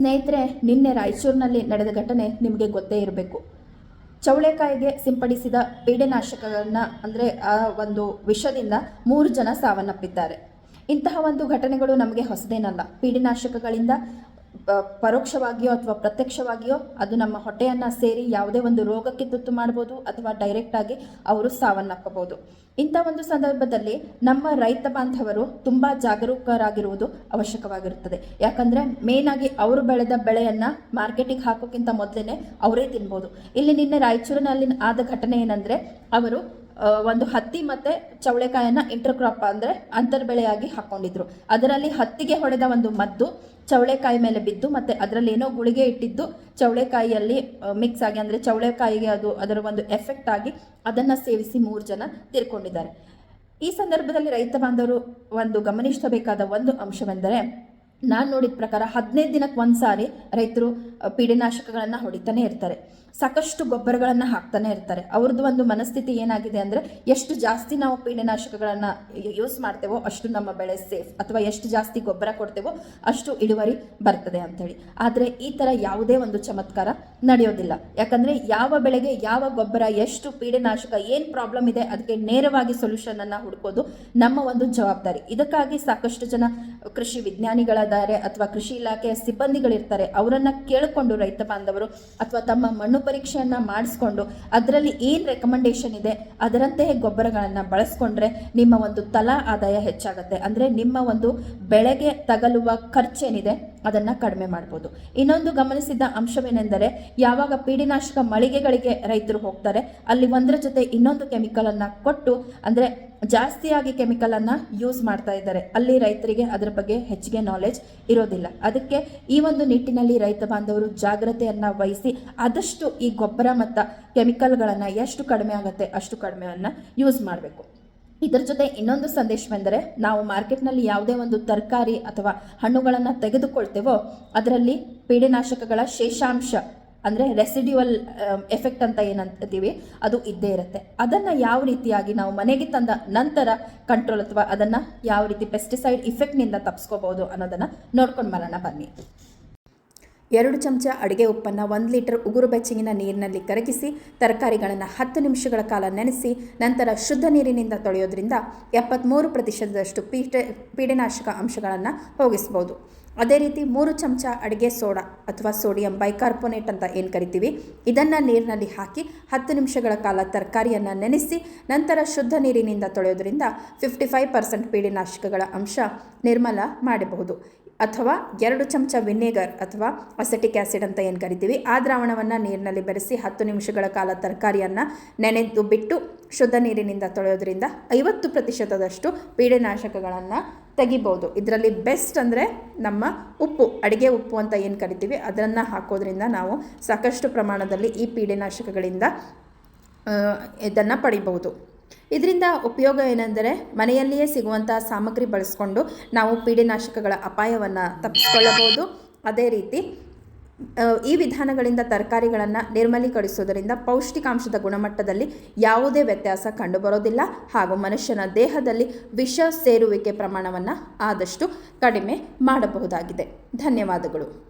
ಸ್ನೇಹಿತರೆ, ನಿನ್ನೆ ರಾಯಚೂರಿನಲ್ಲಿ ನಡೆದ ಘಟನೆ ನಿಮಗೆ ಗೊತ್ತೇ ಇರಬೇಕು. ಚೌಳೆಕಾಯಿಗೆ ಸಿಂಪಡಿಸಿದ ಪೀಡೆನಾಶಕಗಳನ್ನ ಅಂದರೆ ಆ ಒಂದು ವಿಷದಿಂದ ಮೂರು ಜನ ಸಾವನ್ನಪ್ಪಿದ್ದಾರೆ. ಇಂತಹ ಒಂದು ಘಟನೆಗಳು ನಮಗೆ ಹೊಸದೇನಲ್ಲ. ಪೀಡೆನಾಶಕಗಳಿಂದ ಪರೋಕ್ಷವಾಗಿಯೋ ಅಥವಾ ಪ್ರತ್ಯಕ್ಷವಾಗಿಯೋ ಅದು ನಮ್ಮ ಹೊಟ್ಟೆಯನ್ನು ಸೇರಿ ಯಾವುದೇ ಒಂದು ರೋಗಕ್ಕೆ ತುತ್ತು ಮಾಡ್ಬೋದು ಅಥವಾ ಡೈರೆಕ್ಟಾಗಿ ಅವರು ಸಾವನ್ನಪ್ಪಬಹುದು ಇಂಥ ಒಂದು ಸಂದರ್ಭದಲ್ಲಿ ನಮ್ಮ ರೈತ ಬಾಂಧವರು ತುಂಬ ಜಾಗರೂಕರಾಗಿರುವುದು ಅವಶ್ಯಕವಾಗಿರುತ್ತದೆ. ಯಾಕಂದರೆ ಆಗಿ ಅವರು ಬೆಳೆದ ಬೆಳೆಯನ್ನು ಮಾರ್ಕೆಟಿಗೆ ಹಾಕೋಕ್ಕಿಂತ ಮೊದಲೇ ಅವರೇ ತಿನ್ಬೋದು. ಇಲ್ಲಿ ನಿನ್ನೆ ರಾಯಚೂರಿನಲ್ಲಿ ಆದ ಘಟನೆ ಏನಂದರೆ, ಅವರು ಒಂದು ಹತ್ತಿ ಮತ್ತೆ ಚವಳೆಕಾಯನ್ನ ಇಂಟರ್ ಕ್ರಾಪ್ ಅಂದರೆ ಅಂತರ್ ಬೆಳೆಯಾಗಿ ಹಾಕೊಂಡಿದ್ರು. ಅದರಲ್ಲಿ ಹತ್ತಿಗೆ ಹೊಡೆದ ಒಂದು ಮದ್ದು ಚವಳೆಕಾಯಿ ಮೇಲೆ ಬಿದ್ದು ಮತ್ತೆ ಅದರಲ್ಲಿ ಏನೋ ಗುಳಿಗೆ ಇಟ್ಟಿದ್ದು ಚವಳೆಕಾಯಿಯಲ್ಲಿ ಮಿಕ್ಸ್ ಆಗಿ ಅಂದರೆ ಚವಳೆಕಾಯಿಗೆ ಅದು ಅದರ ಒಂದು ಎಫೆಕ್ಟ್ ಆಗಿ ಅದನ್ನು ಸೇವಿಸಿ ಮೂರು ಜನ ತೀರ್ಕೊಂಡಿದ್ದಾರೆ. ಈ ಸಂದರ್ಭದಲ್ಲಿ ರೈತ ಬಾಂಧವರು ಒಂದು ಗಮನಿಸಬೇಕಾದ ಒಂದು ಅಂಶವೆಂದರೆ, ನಾನು ನೋಡಿದ ಪ್ರಕಾರ ಹದಿನೈದು ದಿನಕ್ಕೆ ಒಂದು ಸಾರಿ ರೈತರು ಪೀಡೆನಾಶಕಗಳನ್ನು ಹೊಡಿತಾನೆ ಇರ್ತಾರೆ. ಸಾಕಷ್ಟು ಗೊಬ್ಬರಗಳನ್ನು ಹಾಕ್ತಾನೆ ಇರ್ತಾರೆ. ಅವ್ರದ್ದು ಒಂದು ಮನಸ್ಥಿತಿ ಏನಾಗಿದೆ ಅಂದರೆ, ಎಷ್ಟು ಜಾಸ್ತಿ ನಾವು ಪೀಡನಾಶಕಗಳನ್ನು ಯೂಸ್ ಮಾಡ್ತೇವೋ ಅಷ್ಟು ನಮ್ಮ ಬೆಳೆ ಸೇಫ್ ಅಥವಾ ಎಷ್ಟು ಜಾಸ್ತಿ ಗೊಬ್ಬರ ಕೊಡ್ತೇವೋ ಅಷ್ಟು ಇಳುವರಿ ಬರ್ತದೆ ಅಂಥೇಳಿ ಆದರೆ ಈ ಥರ ಯಾವುದೇ ಒಂದು ಚಮತ್ಕಾರ ನಡೆಯೋದಿಲ್ಲ. ಯಾಕಂದರೆ ಯಾವ ಬೆಳೆಗೆ ಯಾವ ಗೊಬ್ಬರ, ಎಷ್ಟು ಪೀಡನಾಶಕ ಏನು ಪ್ರಾಬ್ಲಮ್ ಇದೆ ಅದಕ್ಕೆ ನೇರವಾಗಿ ಸೊಲ್ಯೂಷನನ್ನು ಹುಡುಕೋದು ನಮ್ಮ ಒಂದು ಜವಾಬ್ದಾರಿ. ಇದಕ್ಕಾಗಿ ಸಾಕಷ್ಟು ಜನ ಕೃಷಿ ವಿಜ್ಞಾನಿಗಳಿದ್ದಾರೆ ಅಥವಾ ಕೃಷಿ ಇಲಾಖೆಯ ಸಿಬ್ಬಂದಿಗಳಿರ್ತಾರೆ, ಅವರನ್ನು ಕೇಳಿಕೊಂಡು ರೈತ ಬಾಂಧವರು ಅಥವಾ ತಮ್ಮ ಮಣ್ಣು ಪರೀಕ್ಷೆಯನ್ನು ಮಾಡಿಸ್ಕೊಂಡು ಅದರಲ್ಲಿ ಏನು ರೆಕಮೆಂಡೇಶನ್ ಇದೆ ಅದರಂತೆಯೇ ಗೊಬ್ಬರಗಳನ್ನು ಬಳಸ್ಕೊಂಡ್ರೆ ನಿಮ್ಮ ಒಂದು ತಲಾ ಆದಾಯ ಹೆಚ್ಚಾಗುತ್ತೆ. ಅಂದರೆ ನಿಮ್ಮ ಒಂದು ಬೆಳೆಗೆ ತಗಲುವ ಖರ್ಚೇನಿದೆ ಅದನ್ನು ಕಡಿಮೆ ಮಾಡ್ಬೋದು. ಇನ್ನೊಂದು ಗಮನಿಸಿದ ಅಂಶವೇನೆಂದರೆ, ಯಾವಾಗ ಪೀಡಿನಾಶಕ ಮಳಿಗೆಗಳಿಗೆ ರೈತರು ಹೋಗ್ತಾರೆ, ಅಲ್ಲಿ ಒಂದರ ಜೊತೆ ಇನ್ನೊಂದು ಕೆಮಿಕಲನ್ನು ಕೊಟ್ಟು, ಅಂದರೆ ಜಾಸ್ತಿಯಾಗಿ ಕೆಮಿಕಲನ್ನು ಯೂಸ್ ಮಾಡ್ತಾ ಇದ್ದಾರೆ. ಅಲ್ಲಿ ರೈತರಿಗೆ ಅದರ ಬಗ್ಗೆ ಹೆಚ್ಚಿಗೆ ನಾಲೆಜ್ ಇರೋದಿಲ್ಲ. ಅದಕ್ಕೆ ಈ ಒಂದು ನಿಟ್ಟಿನಲ್ಲಿ ರೈತ ಬಾಂಧವರು ಜಾಗ್ರತೆಯನ್ನು ವಹಿಸಿ ಆದಷ್ಟು ಈ ಗೊಬ್ಬರ ಮತ್ತು ಕೆಮಿಕಲ್ಗಳನ್ನು ಎಷ್ಟು ಕಡಿಮೆ ಆಗುತ್ತೆ ಅಷ್ಟು ಕಡಿಮೆಯನ್ನು ಯೂಸ್ ಮಾಡಬೇಕು. ಇದರ ಜೊತೆ ಇನ್ನೊಂದು ಸಂದೇಶವೆಂದರೆ ನಾವು ಮಾರ್ಕೆಟ್ನಲ್ಲಿ ಯಾವುದೇ ಒಂದು ತರಕಾರಿ ಅಥವಾ ಹಣ್ಣುಗಳನ್ನು ತೆಗೆದುಕೊಳ್ತೇವೋ, ಅದರಲ್ಲಿ ಪೀಡೆನಾಶಕಗಳ ಶೇಷಾಂಶ ಅಂದರೆ ರೆಸಿಡ್ಯುವಲ್ ಎಫೆಕ್ಟ್ ಅಂತ ಏನಂತೀವಿ, ಅದು ಇದ್ದೇ ಇರುತ್ತೆ. ಅದನ್ನು ಯಾವ ರೀತಿಯಾಗಿ ನಾವು ಮನೆಗೆ ತಂದ ನಂತರ ಕಂಟ್ರೋಲ್ ಅಥವಾ ಅದನ್ನು ಯಾವ ರೀತಿ ಪೆಸ್ಟಿಸೈಡ್ ಇಫೆಕ್ಟ್ನಿಂದ ತಪ್ಪಿಸ್ಕೋಬೋದು ಅನ್ನೋದನ್ನು ನೋಡ್ಕೊಂಡು ಬರೋಣ ಬನ್ನಿ. ಎರಡು ಚಮಚ ಅಡುಗೆ ಉಪ್ಪನ್ನು ಒಂದು ಲೀಟರ್ ಉಗುರು ಬೆಚ್ಚಗಿನ ನೀರಿನಲ್ಲಿ ಕರಗಿಸಿ, ತರಕಾರಿಗಳನ್ನು ಹತ್ತು ನಿಮಿಷಗಳ ಕಾಲ ನೆನೆಸಿ, ನಂತರ ಶುದ್ಧ ನೀರಿನಿಂದ ತೊಳೆಯೋದ್ರಿಂದ ಎಪ್ಪತ್ತ್ಮೂರು ಪ್ರತಿಶತದಷ್ಟು ಪೀಠ, ಪೀಡೆನಾಶಕ ಅಂಶಗಳನ್ನು ಹೋಗಿಸ್ಬೋದು. ಅದೇ ರೀತಿ ಮೂರು ಚಮಚ ಅಡುಗೆ ಸೋಡಾ ಅಥವಾ ಸೋಡಿಯಂ ಬೈಕಾರ್ಬೋನೇಟ್ ಅಂತ ಏನು ಕರಿತೀವಿ, ಇದನ್ನು ನೀರಿನಲ್ಲಿ ಹಾಕಿ ಹತ್ತು ನಿಮಿಷಗಳ ಕಾಲ ತರಕಾರಿಯನ್ನು ನೆನೆಸಿ, ನಂತರ ಶುದ್ಧ ನೀರಿನಿಂದ ತೊಳೆಯೋದ್ರಿಂದ ಫಿಫ್ಟಿ ಫೈವ್ ಪರ್ಸೆಂಟ್ ಪೀಡೆನಾಶಕಗಳ ಅಂಶ ನಿರ್ಮಲ ಮಾಡಬಹುದು. ಅಥವಾ ಎರಡು ಚಮಚ ವಿನೆಗರ್ ಅಥವಾ ಅಸೆಟಿಕ್ ಆ್ಯಸಿಡ್ ಅಂತ ಏನು ಕರಿತೀವಿ, ಆ ದ್ರಾವಣವನ್ನು ನೀರಿನಲ್ಲಿ ಬೆರೆಸಿ ಹತ್ತು ನಿಮಿಷಗಳ ಕಾಲ ತರಕಾರಿಯನ್ನು ನೆನೆದು ಬಿಟ್ಟು ಶುದ್ಧ ನೀರಿನಿಂದ ತೊಳೆಯೋದ್ರಿಂದ ಐವತ್ತು ಪ್ರತಿಶತದಷ್ಟು ಪೀಡೆನಾಶಕಗಳನ್ನು ತೆಗಿಬೋದು. ಇದರಲ್ಲಿ ಬೆಸ್ಟ್ ಅಂದರೆ ನಮ್ಮ ಉಪ್ಪು, ಅಡುಗೆ ಉಪ್ಪು ಅಂತ ಏನು ಕರಿತೀವಿ, ಅದನ್ನು ಹಾಕೋದ್ರಿಂದ ನಾವು ಸಾಕಷ್ಟು ಪ್ರಮಾಣದಲ್ಲಿ ಈ ಪೀಡೆನಾಶಕಗಳಿಂದ ಇದನ್ನು ಪಡಿಬಹುದು ಇದರಿಂದ ಉಪಯೋಗ ಏನೆಂದರೆ ಮನೆಯಲ್ಲಿಯೇ ಸಿಗುವಂಥ ಸಾಮಗ್ರಿ ಬಳಸ್ಕೊಂಡು ನಾವು ಪೀಡೆನಾಶಕಗಳ ಅಪಾಯವನ್ನು ತಪ್ಪಿಸ್ಕೊಳ್ಳಬಹುದು. ಅದೇ ರೀತಿ ಈ ವಿಧಾನಗಳಿಂದ ತರಕಾರಿಗಳನ್ನು ನಿರ್ಮಲೀಕರಿಸುವುದರಿಂದ ಪೌಷ್ಟಿಕಾಂಶದ ಗುಣಮಟ್ಟದಲ್ಲಿ ಯಾವುದೇ ವ್ಯತ್ಯಾಸ ಕಂಡುಬರೋದಿಲ್ಲ ಹಾಗೂ ಮನುಷ್ಯನ ದೇಹದಲ್ಲಿ ವಿಷ ಸೇರುವಿಕೆ ಪ್ರಮಾಣವನ್ನು ಆದಷ್ಟು ಕಡಿಮೆ ಮಾಡಬಹುದಾಗಿದೆ. ಧನ್ಯವಾದಗಳು.